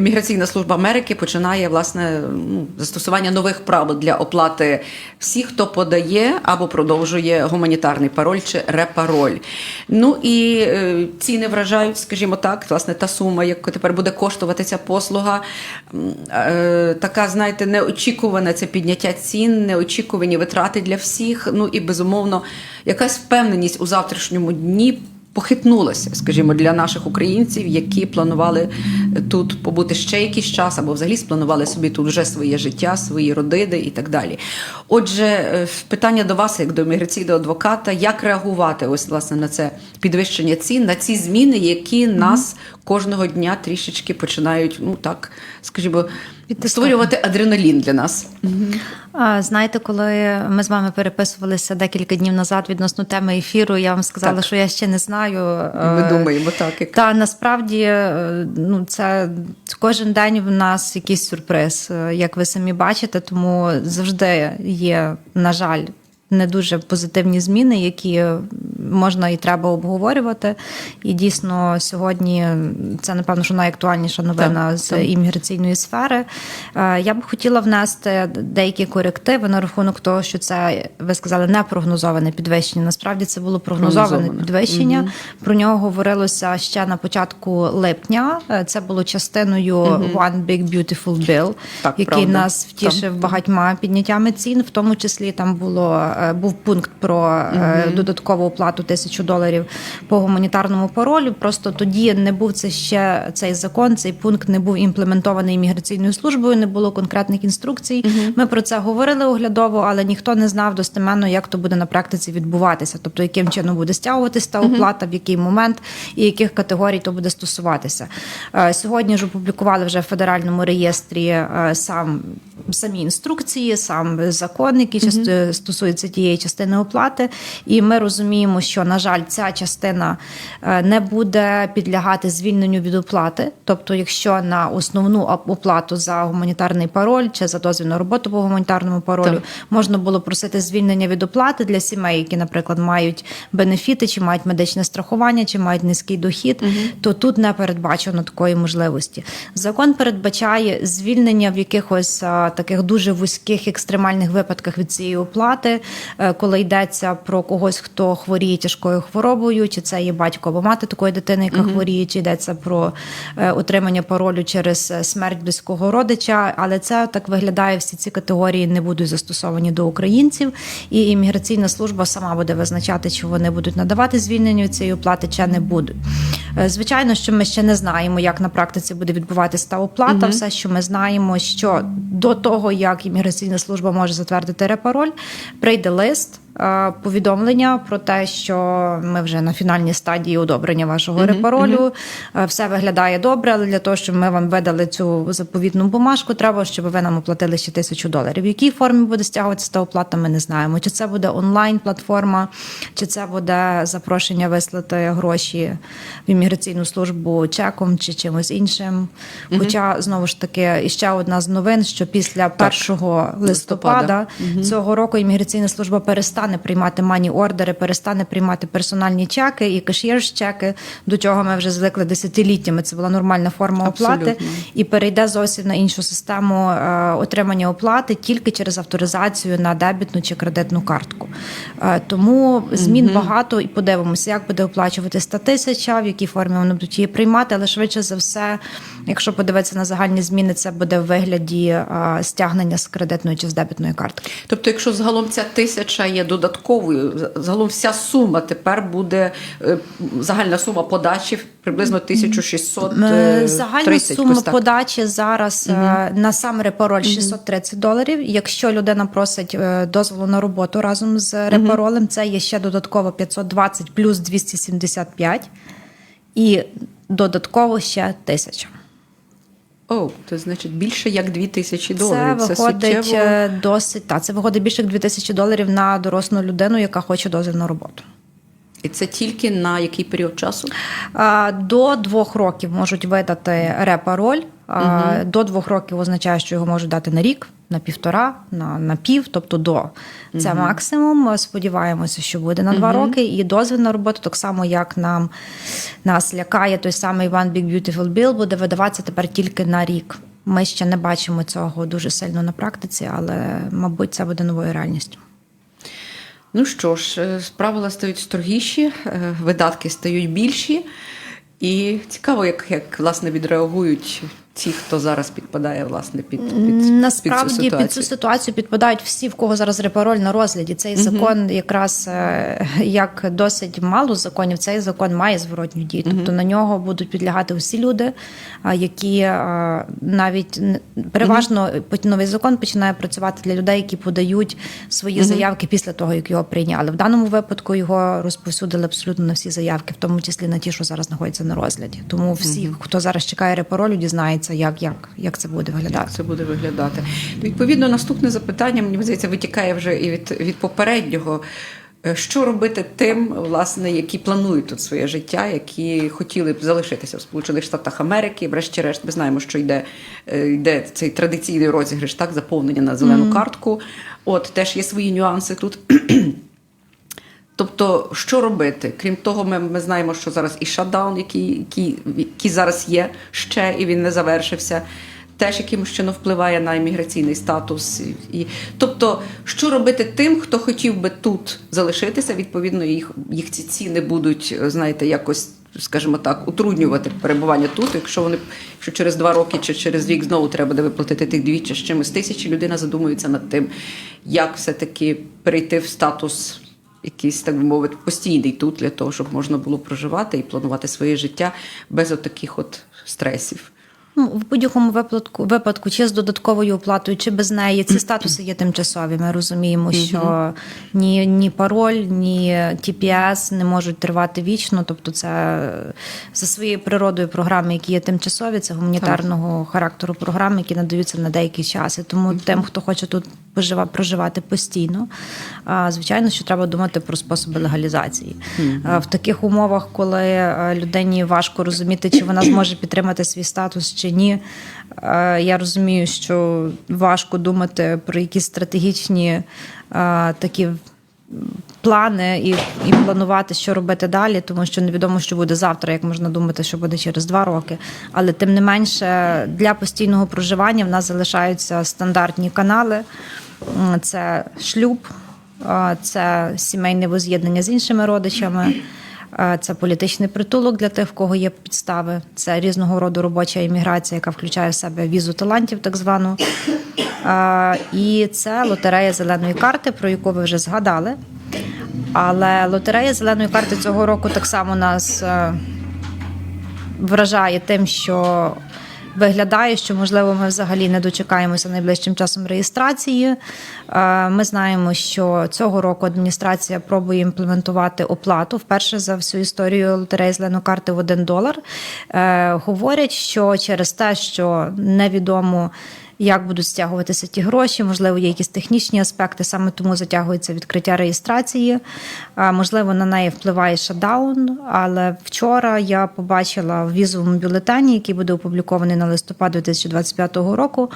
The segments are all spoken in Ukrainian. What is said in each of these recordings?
Міграційна служба Америки починає власне ну, застосування нових правил для оплати всіх, хто подає або продовжує гуманітарний пароль чи репароль. Ну і е, ціни вражають, скажімо так, власне, та сума, яку тепер буде коштувати ця послуга. е, така, знаєте, неочікуване це підняття цін, неочікувані витрати для всіх. Ну і безумовно, якась впевненість у завтрашньому дні похитнулася, скажімо, для наших українців, які планували тут побути ще якийсь час, або взагалі спланували собі тут вже своє життя, свої родини і так далі. Отже, е, питання до вас, як до міграційного адвоката, як реагувати ось власне на це підвищення цін, на ці зміни, які нас кожного дня трішечки починають, ну так скажімо, створювати адреналін для нас. Знаєте, коли ми з вами переписувалися декілька днів назад відносно теми ефіру, я вам сказала, Так. що я ще не знаю. Ми е, думаємо так, як Та насправді е, ну це кожен день в нас якийсь сюрприз, е, як ви самі бачите, тому завжди є, на жаль. Не дуже позитивні зміни, які можна і треба обговорювати. І дійсно сьогодні це напевно що найактуальніша новина Так, з так. імміграційної сфери. Е, Я б хотіла внести деякі корективи на рахунок того, що це ви сказали непрогнозоване підвищення. Насправді це було прогнозоване Прогнозоване. підвищення. Про нього говорилося ще на початку липня. Е, Це було частиною One Big Beautiful Bill, Так, який правда. нас втішив багатьма підняттями цін. В тому числі там було е, був пункт про е, додаткову оплату тисячу доларів по гуманітарному паролю. Просто тоді не був це ще цей закон. Цей пункт не був імплементований імміграційною службою. Не було конкретних інструкцій. Ми про це говорили оглядово, але ніхто не знав достеменно, як то буде на практиці відбуватися, тобто яким чином буде стягуватися та оплата, в який момент і яких категорій то буде стосуватися. Е, Сьогодні ж опублікували вже в федеральному реєстрі е, сам самі інструкції, сам закон, який часто стосується тієї частини оплати. І ми розуміємо, що на жаль, ця частина е, не буде підлягати звільненню від оплати. Тобто, якщо на основну оплату за гуманітарний пароль чи за дозвіл на роботу по гуманітарному паролю Так. можна було просити звільнення від оплати для сімей, які, наприклад, мають бенефіти, чи мають медичне страхування, чи мають низький дохід, то тут не передбачено такої можливості. Закон передбачає звільнення в якихось а, таких дуже вузьких екстремальних випадках від цієї оплати, е, коли йдеться про когось, хто хворіє тяжкою хворобою, чи це є батько або мати такої дитини, яка хворіє, чи йдеться про е, отримання паролю через е, смерть близького родича. Але це так виглядає. Всі ці категорії не будуть застосовані до українців, і імміграційна служба сама буде визначати, чи вони будуть надавати звільнення цієї оплати, чи не будуть. Е, Звичайно, що ми ще не знаємо, як на практиці буде відбуватися та оплата. Все, що ми знаємо, що до того, як імміграційна служба може затвердити репароль, прийде лист. Е, Повідомлення про те, що ми вже на фінальній стадії одобрення вашого репаролю. Е, Все виглядає добре, але для того, щоб ми вам видали цю заповітну бумажку, треба, щоб ви нам оплатили ще тисячу доларів. В якій формі буде стягуватися та оплата, ми не знаємо. Чи це буде онлайн-платформа, чи це буде запрошення вислати гроші в імміграційну службу чеком чи чимось іншим. Хоча знову ж таки іще одна з новин, що після 1 листопада, Листопада. цього року імміграційна служба перестане приймати мані ордери, перестане приймати персональні чеки і кешєрж чеки, до чого ми вже звикли десятиліттями. Це була нормальна форма оплати, Абсолютно. і перейде зовсім на іншу систему е, отримання оплати тільки через авторизацію на дебітну чи кредитну картку. Е, тому змін багато і подивимося, як буде оплачуватись та тисяча, в якій формі вони будуть її приймати, але швидше за все, якщо подивитися на загальні зміни, це буде в вигляді е, стягнення з кредитної чи з дебітної картки. Тобто, якщо загалом ця тисяча є додатковою, загалом вся сума тепер буде е, загальна сума подачі приблизно 1600 Е, е, Загальна сума так. подачі зараз е, на сам репароль 630 доларів. Якщо людина просить дозволу на роботу разом з репаролем, це є ще додатково 520 плюс 275 і додатково ще 1000. О, то значить більше як 2000 тисячі доларів. Це, виходить суттєво. е, досить та це виходить більше як 2000 доларів на дорослу людину, яка хоче дозвіл на роботу. І це тільки на який період часу? До двох років можуть видати репароль. А, До двох років означає, що його можуть дати на рік, на півтора, на, на пів, тобто до. Це максимум. Сподіваємося, що буде на два роки. І дозвіл на роботу, так само як нам нас лякає той самий One Big Beautiful Bill, буде видаватися тепер тільки на рік. Ми ще не бачимо цього дуже сильно на практиці, але мабуть це буде новою реальністю. Ну що ж, е, правила стають строгіші, е, видатки стають більші. І цікаво, як, як власне відреагують ті, хто зараз підпадає власне під, під, Насправді під цю ситуацію. під цю ситуацію підпадають всі, в кого зараз репароль на розгляді. Цей закон якраз е, як досить мало законів, цей закон має зворотню дію. Тобто на нього будуть підлягати усі люди, які а, навіть переважно новий закон починає працювати для людей, які подають свої заявки після того, як його прийняли. В даному випадку його розповсюдили абсолютно на всі заявки, в тому числі на ті, що зараз знаходяться на розгляді. Тому всі, хто зараз чекає репаролю, дізнається, як, як, як це буде виглядати. Як це буде виглядати? Відповідно, наступне запитання, мені здається, витікає вже і від, від попереднього. Е, Що робити тим, власне, які планують тут своє життя, які хотіли б залишитися в Сполучених Штатах Америки? Врешті-решт, ми знаємо, що йде, е, йде цей традиційний розіграш, так, заповнення на зелену картку. От теж є свої нюанси тут. Тобто, що робити? Крім того, ми, ми знаємо, що зараз і шатдаун, який, який, який зараз є ще, і він не завершився, теж якимось чином впливає на імміграційний статус. І, тобто, що робити тим, хто хотів би тут залишитися, відповідно, їх, їх ці ціни будуть, знаєте, якось. Скажімо так, утруднювати перебування тут. Якщо вони якщо через два роки чи через рік знову треба буде виплатити тих двічі з чимось тисячі, людина задумується над тим, як все-таки перейти в статус якийсь, так би мовити, постійний тут для того, щоб можна було проживати і планувати своє життя без отаких от стресів. Ну, в будь-якому випадку, випадку, чи з додатковою оплатою, чи без неї, ці статуси є тимчасові. Ми розуміємо, що ні, ні пароль, ні TPS не можуть тривати вічно. Тобто, це е, за своєю природою програми, які є тимчасові, це гуманітарного характеру програми, які надаються на деякий час. І тому тим, хто хоче тут пожива- проживати постійно, звичайно, що треба думати про способи легалізації. В таких умовах, коли е, людині важко розуміти, чи вона зможе підтримати свій статус чи ні. е, Я розумію, що важко думати про якісь стратегічні е, такі плани і, і планувати, що робити далі, тому що невідомо, що буде завтра, як можна думати, що буде через два роки. Але тим не менше, для постійного проживання в нас залишаються стандартні канали. Це шлюб, е, це сімейне воз'єднання з іншими родичами. Це політичний притулок для тих, в кого є підстави. Це різного роду робоча імміграція, яка включає в себе візу талантів, так звану. І це лотерея зеленої карти, про яку ви вже згадали. Але лотерея зеленої карти цього року так само нас е, вражає тим, що виглядає, що можливо ми взагалі не дочекаємося найближчим часом реєстрації. Е, Ми знаємо, що цього року адміністрація пробує імплементувати оплату вперше за всю історію лотереї зеленої карти в 1 долар. Е, Говорять, що через те, що невідомо. Як будуть стягуватися ті гроші? Можливо, є якісь технічні аспекти, саме тому затягується відкриття реєстрації. Можливо, на неї впливає шатдаун. Але вчора я побачила в візовому бюлетені, який буде опублікований на листопад 2025 року,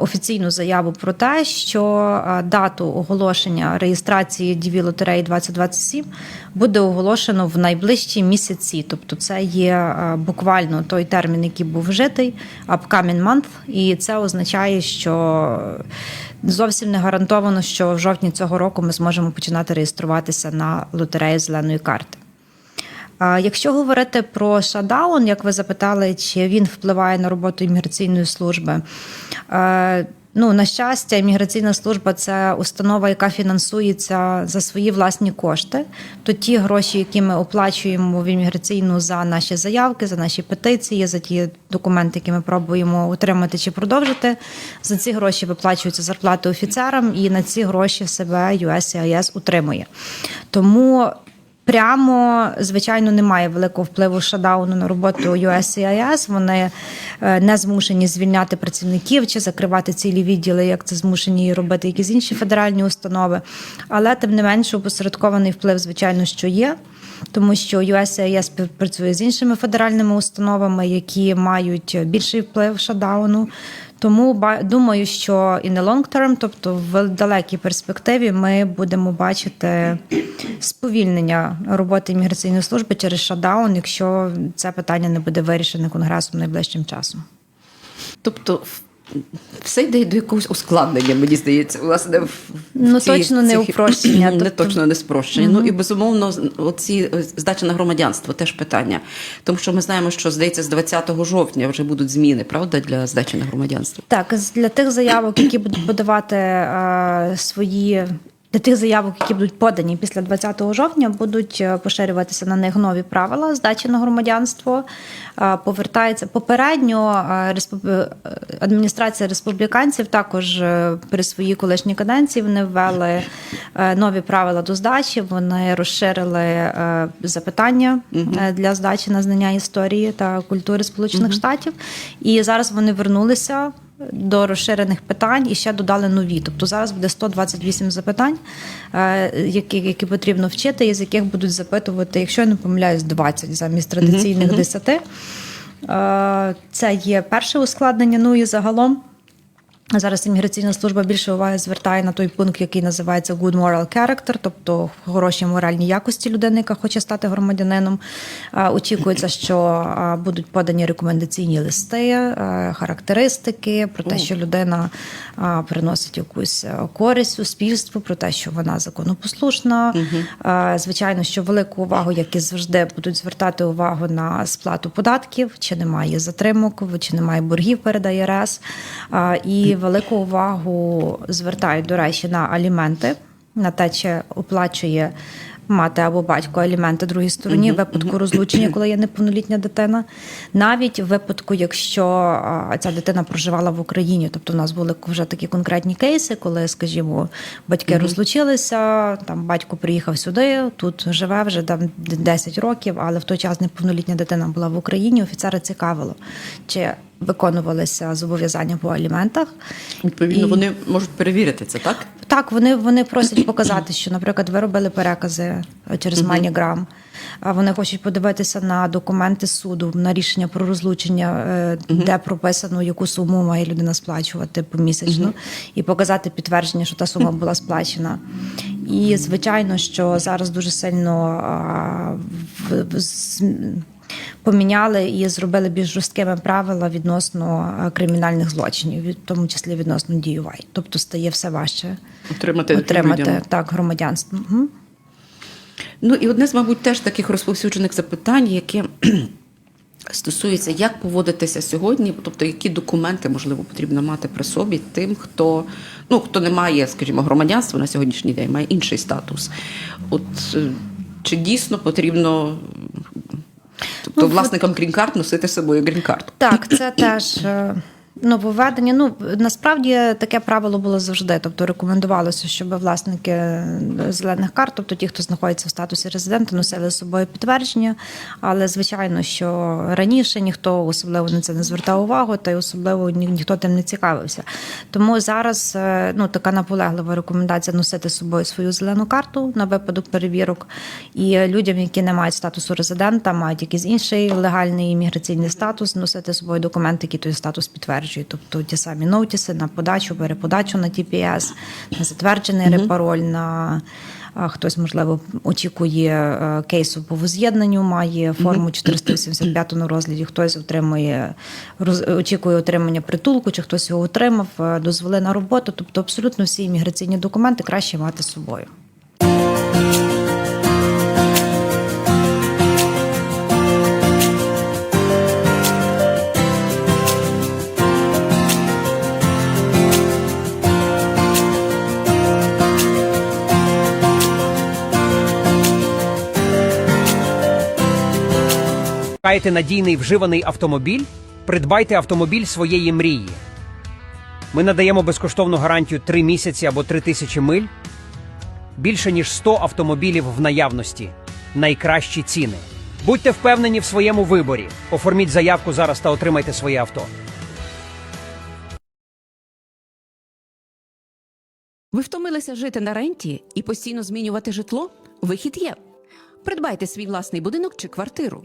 офіційну заяву про те, що дату оголошення реєстрації DV лотереї 2027 буде оголошено в найближчі місяці. Тобто, це є буквально той термін, який був вжитий, upcoming month, і це означає, що зовсім не гарантовано, що в жовтні цього року ми зможемо починати реєструватися на лотерею зеленої карти. Якщо говорити про шатдаун, як ви запитали, чи він впливає на роботу імміграційної служби, е, ну на щастя, імміграційна служба це установа, яка фінансується за свої власні кошти. То ті гроші, які ми оплачуємо в імміграційну за наші заявки, за наші петиції, за ті документи, які ми пробуємо отримати чи продовжити, за ці гроші виплачуються зарплати офіцерам, і на ці гроші себе USCIS утримує. Тому Прямо, звичайно, немає великого впливу шатдауну на роботу USCIS. Вони е, не змушені звільняти працівників чи закривати цілі відділи, як це змушені робити якісь інші федеральні установи. Але тим не менше, опосередкований вплив, звичайно, що є. Тому що USAID співпрацює з іншими федеральними установами, які мають більший вплив шатдауну. Тому думаю, що і не long term, тобто в далекій перспективі, ми будемо бачити сповільнення роботи імміграційної служби через шатдаун, якщо це питання не буде вирішене конгресом найближчим часом. Тобто все йде до якогось ускладнення, мені здається. Власне, в- в Ну, цій- точно не цих- упрощення. Не Тобто- точно не спрощення. Ну і безумовно, оці е, здача на громадянство теж питання. Тому що ми знаємо, що здається, з 20 жовтня вже будуть зміни, правда, для здачі на громадянство. Так, для тих заявок, які будуть подавати а, свої. Для тих заявок, які будуть подані після 20 жовтня, будуть е, поширюватися на них нові правила здачі на громадянство. Е, Повертається попередньо е, адміністрація республіканців також при своїй колишній каденції вони ввели нові правила до здачі. Вони розширили запитання для здачі на знання історії та культури Сполучених Штатів. І зараз вони вернулися до розширених питань і ще додали нові. Тобто зараз буде 128 запитань, е, які, які потрібно вчити, і з яких будуть запитувати, якщо я не помиляюсь, 20 замість традиційних 10. Е, Це є перше ускладнення. Ну і загалом. Зараз імміграційна служба більше уваги звертає на той пункт, який називається good moral character, тобто хороші моральні якості людини, яка хоче стати громадянином. Очікується, що будуть подані рекомендаційні листи, характеристики про те, що людина приносить якусь користь суспільству, про те, що вона законопослушна. Звичайно, що велику увагу, як і завжди, будуть звертати увагу на сплату податків, чи немає затримок, чи немає боргів перед АЄРС. Е, І велику увагу звертають, до речі, на аліменти, на те, чи оплачує мати або батько аліменти другій стороні, в випадку розлучення, коли є неповнолітня дитина. Навіть в випадку, якщо ця дитина проживала в Україні, тобто у нас були вже такі конкретні кейси, коли, скажімо, батьки розлучилися, там батько приїхав сюди, тут живе вже там 10 років, але в той час неповнолітня дитина була в Україні. Офіцера цікавило, чи виконувалися зобов'язання по аліментах. Відповідно, І- вони можуть перевірити це, так? Так, вони, вони просять показати, що, наприклад, ви робили перекази е, через MoneyGram, а вони хочуть подивитися на документи суду, на рішення про розлучення, е, де прописано, яку суму має людина сплачувати помісячно, і показати підтвердження, що та сума була сплачена. І звичайно, що зараз дуже сильно поміняли і зробили більш жорсткими правила відносно е, кримінальних злочинів, в тому числі відносно DUI. Тобто стає все важче Отримати, отримати людям. так громадянство. Мгм. Ну і одне з, мабуть, теж таких розповсюджених запитань, яке стосується, як поводитися сьогодні, тобто які документи можливо потрібно мати при собі тим, хто ну хто не має, скажімо, громадянства на сьогоднішній день, має інший статус. От е, чи дійсно потрібно. Тобто Ну, власникам грін-карт носити з собою грін-карту. Так, це теж е, нововведення. Ну насправді таке правило було завжди. Тобто рекомендувалося, щоб власники е, зелених карт, тобто ті, хто знаходиться в статусі резидента, носили з собою підтвердження. Але звичайно, що раніше ніхто особливо на це не звертав увагу, та й особливо ні, ніхто тим не цікавився. Тому зараз е, ну така наполеглива рекомендація носити з собою свою зелену карту на випадок перевірок. І людям, які не мають статусу резидента, мають якийсь інший легальний імміграційний статус, носити з собою документи, які той статус підтверджують. Тобто ті самі ноутіси на подачу, переподачу на TPS, на затверджений репароль, на хтось, можливо, очікує е, кейсу по воз'єднанню, має форму 485 на розгляді, хтось отримує роз- очікує отримання притулку, чи хтось його отримав, е, дозволи на роботу. Тобто абсолютно всі імміграційні документи краще мати з собою. Шукаєте надійний вживаний автомобіль? Придбайте автомобіль своєї мрії. Ми надаємо безкоштовну гарантію 3 місяці або 3 тисячі миль. Більше ніж 100 автомобілів в наявності. найкращі ціни. Будьте впевнені в своєму виборі. Оформіть заявку зараз та отримайте своє авто. Ви втомилися жити на ренті і постійно змінювати житло? Вихід є. Придбайте свій власний будинок чи квартиру.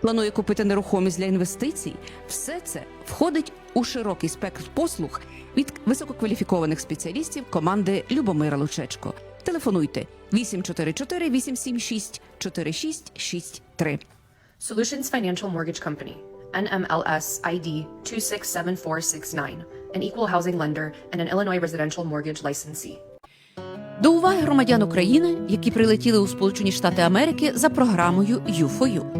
планує купити нерухомість для інвестицій, все це входить у широкий спектр послуг від висококваліфікованих спеціалістів команди Любомира Лучечко. Телефонуйте 844 876 4663. Solutions Financial Mortgage Company, NMLS ID 267469, an equal housing lender and an Illinois residential mortgage licensee. До уваги громадян України, які прилетіли у Сполучені Штати Америки за програмою U4U.